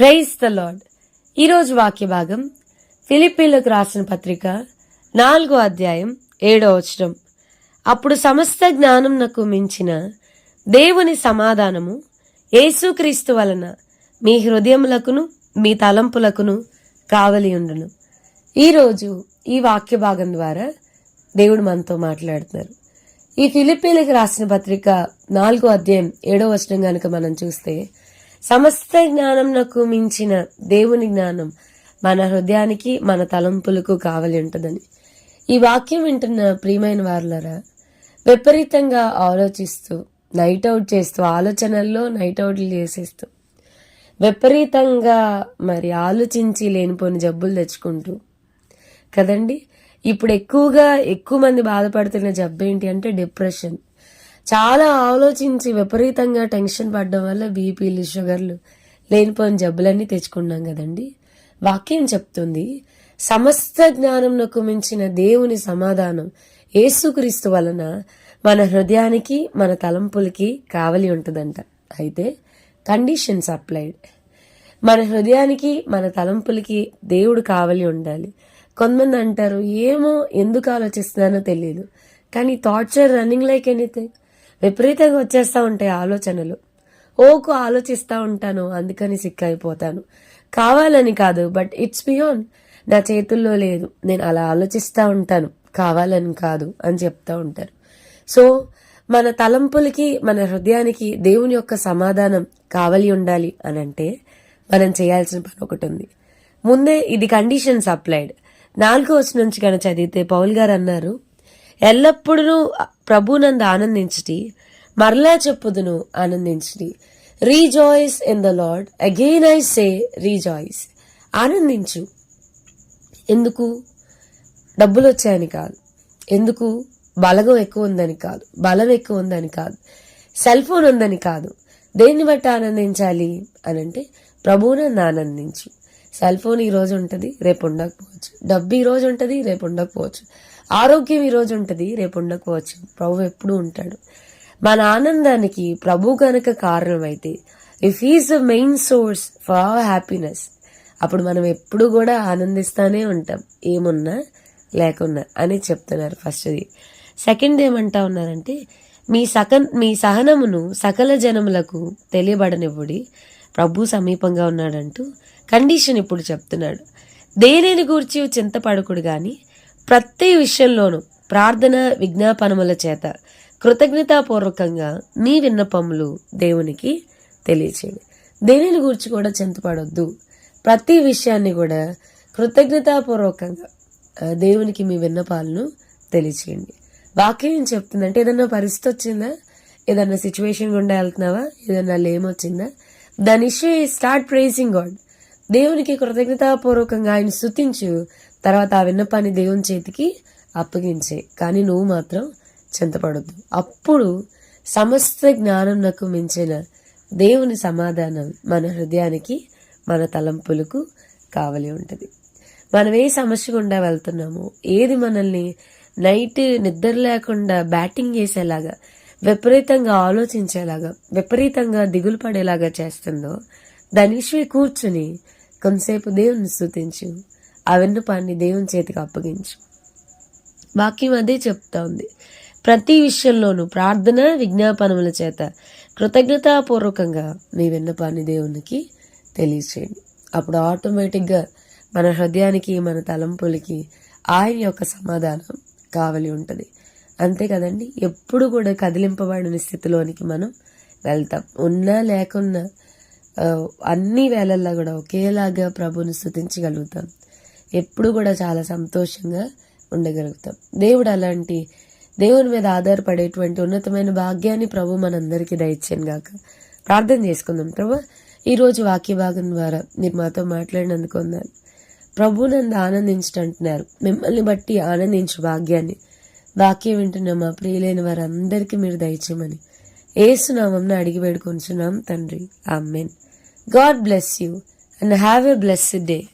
Praise the lord ఈరోజు వాక్య భాగం ఫిలిపీన్లకు రాసిన పత్రిక నాలుగో అధ్యాయం ఏడో వచనం. అప్పుడు సమస్త జ్ఞానం నాకు మించిన దేవుని సమాధానము యేసుక్రీస్తు వలన మీ హృదయములకును మీ తలంపులకును కావలి ఉండును. ఈరోజు ఈ వాక్య భాగం ద్వారా దేవుడు మనతో మాట్లాడుతున్నారు. ఈ ఫిలిపీలకు రాసిన పత్రిక నాలుగో అధ్యాయం ఏడో వచనం కనుక మనం చూస్తే సమస్త జ్ఞానం నాకు మించిన దేవుని జ్ఞానం మన హృదయానికి మన తలంపులకు కావలి ఉంటుందని. ఈ వాక్యం వింటున్న ప్రియమైన వారులరా విపరీతంగా ఆలోచిస్తూ నైట్ అవుట్ చేస్తూ ఆలోచనల్లో నైట్ అవుట్లు చేసేస్తూ విపరీతంగా మరి ఆలోచించి లేనిపోని జబ్బులు తెచ్చుకుంటూ కదండి? ఇప్పుడు ఎక్కువగా ఎక్కువ మంది బాధపడుతున్న జబ్బు ఏంటి అంటే డిప్రెషన్ చాలా ఆలోచించి విపరీతంగా టెన్షన్ పడడం వల్ల బీపీలు షుగర్లు లేనిపోయిన జబ్బులన్నీ తెచ్చుకున్నాం కదండి. వాక్యం చెప్తుంది సమస్త జ్ఞానంకు మించిన దేవుని సమాధానం యేసుక్రీస్తు వలన మన హృదయానికి మన తలంపులకి కావలి ఉంటుందంట. అయితే కండిషన్స్ అప్లైడ్. మన హృదయానికి మన తలంపులకి దేవుడు కావలి ఉండాలి. కొంతమంది అంటారు ఏమో ఎందుకు ఆలోచిస్తున్నానో తెలియదు కానీ thoughts are running like anything విపరీతంగా వచ్చేస్తూ ఉంటాయి ఆలోచనలు. ఓకు ఆలోచిస్తూ ఉంటాను అందుకని సిక్ అయిపోతాను. కావాలని కాదు బట్ ఇట్స్ బియాండ్ నా చేతుల్లో లేదు నేను అలా ఆలోచిస్తూ ఉంటాను. కావాలని కాదు అని చెప్తా ఉంటారు. సో మన తలంపులకి మన హృదయానికి దేవుని యొక్క సమాధానం కావలి ఉండాలి అని అంటే మనం చేయాల్సిన పని ఒకటి ఉంది. ముందే ఇది కండిషన్స్ అప్లైడ్ నాలుగో వచ్చి నుంచి కనుక చదివితే పౌల్ గారు అన్నారు ఎల్లప్పుడూ ప్రభునందు ఆనందించటి మరలా చెప్పుదును ఆనందించటి rejoice in the lord. Again I say rejoice. ఆనందించు. ఎందుకు? డబ్బులు వచ్చాయని కాదు. ఎందుకు? బలగం ఎక్కువ ఉందని కాదు. బలం ఎక్కువ ఉందని కాదు. సెల్ ఫోన్ ఉందని కాదు. దేన్ని బట్టి ఆనందించాలి? అని అంటే ప్రభువునందు ఆనందించు. సెల్ ఫోన్ ఈ రోజు ఉంటుంది రేపు ఉండకపోవచ్చు. డబ్బు ఈ రోజు ఉంటుంది రేపు ఉండకపోవచ్చు. ఆరోగ్యం ఈ రోజు ఉంటుంది రేపు ఉండకపోవచ్చు. ప్రభు ఎప్పుడు ఉంటాడు. మన ఆనందానికి ప్రభు కనుక కారణమైతే if is the main source for our happiness అప్పుడు మనం ఎప్పుడు కూడా ఆనందిస్తానే ఉంటాం. ఏమున్నా లేకున్నా అని చెప్తున్నారు ఫస్ట్ది సెకండ్ ఏమంటా ఉన్నారంటే మీ సక మీ సహనమును సకల జనములకు తెలియబడనివ్వుడి ప్రభు సమీపంగా ఉన్నాడంటూ కండిషన్ ఇప్పుడు చెప్తున్నాడు. దేనిని గూర్చి చింతపడకుడు కానీ ప్రతి విషయంలోనూ ప్రార్థన విజ్ఞాపనముల చేత కృతజ్ఞతాపూర్వకంగా మీ విన్నపములు దేవునికి తెలియచేయండి దేనిని గురించి కూడా చింతపడొద్దు. ప్రతి విషయాన్ని కూడా కృతజ్ఞతాపూర్వకంగా దేవునికి మీ విన్నపాలను తెలియచేయండి. వాక్యం ఏం చెప్తుందంటే ఏదన్నా పరిస్థితి వచ్చిందా ఏదన్నా సిచ్యువేషన్ గుండా వెళ్తున్నావా ఏదన్నా లేమొచ్చిందా? దాని స్టార్ట్ ప్రేసింగ్ గాడ్. దేవునికి కృతజ్ఞతాపూర్వకంగా ఆయన స్తుతించు. తర్వాత ఆ విన్నపాన్ని దేవుని చేతికి అప్పగించే. కానీ నువ్వు మాత్రం చింతపడొద్దు. అప్పుడు సమస్త జ్ఞానం నాకు మించిన దేవుని సమాధానం మన హృదయానికి మన తలంపులకు కావలి ఉంటుంది. మనం ఏ సమస్య గుండా వెళ్తున్నామో ఏది మనల్ని నైట్ నిద్ర లేకుండా బ్యాటింగ్ చేసేలాగా విపరీతంగా ఆలోచించేలాగా విపరీతంగా దిగులు పడేలాగా చేస్తుందో ధనుష్వి కూర్చుని కొంతసేపు దేవుని స్థుతించు ఆ విన్నపాన్ని దేవుని చేతికి అప్పగించు. వాక్యం అదే చెప్తా ఉంది ప్రతి విషయంలోనూ ప్రార్థన విజ్ఞాపనముల చేత కృతజ్ఞతాపూర్వకంగా మీ విన్నపాన్ని దేవునికి తెలియచేయండి. అప్పుడు ఆటోమేటిక్గా మన హృదయానికి మన తలంపులకి ఆయన యొక్క సమాధానం కావలి ఉంటుంది. అంతే కదండి? ఎప్పుడు కూడా కదిలింపబడిన స్థితిలోనికి మనం వెళ్తాం. ఉన్నా లేకున్నా అన్ని వేళల్లో కూడా ఒకేలాగా ప్రభుని స్థుతించగలుగుతాం ఎప్పుడు కూడా చాలా సంతోషంగా ఉండగలుగుతాం. దేవుడు అలాంటి దేవుని మీద ఆధారపడేటువంటి ఉన్నతమైన భాగ్యాన్ని ప్రభు మనందరికీ దయచేను గాక. ప్రార్థన చేసుకుందాం. ప్రభు ఈరోజు వాక్య భాగం ద్వారా మీరు మాతో మాట్లాడినందుకు ఉన్నాను ప్రభు నన్ను ఆనందించటంటున్నారు. మిమ్మల్ని బట్టి ఆనందించు భాగ్యాన్ని. వాక్యం వింటున్న మా ప్రియులైన వారందరికీ మీరు దయచేయమని. ఏసునామంను అడిగి వేడుకొంచున్నాం తండ్రి. Amen. God bless you and have a blessed day.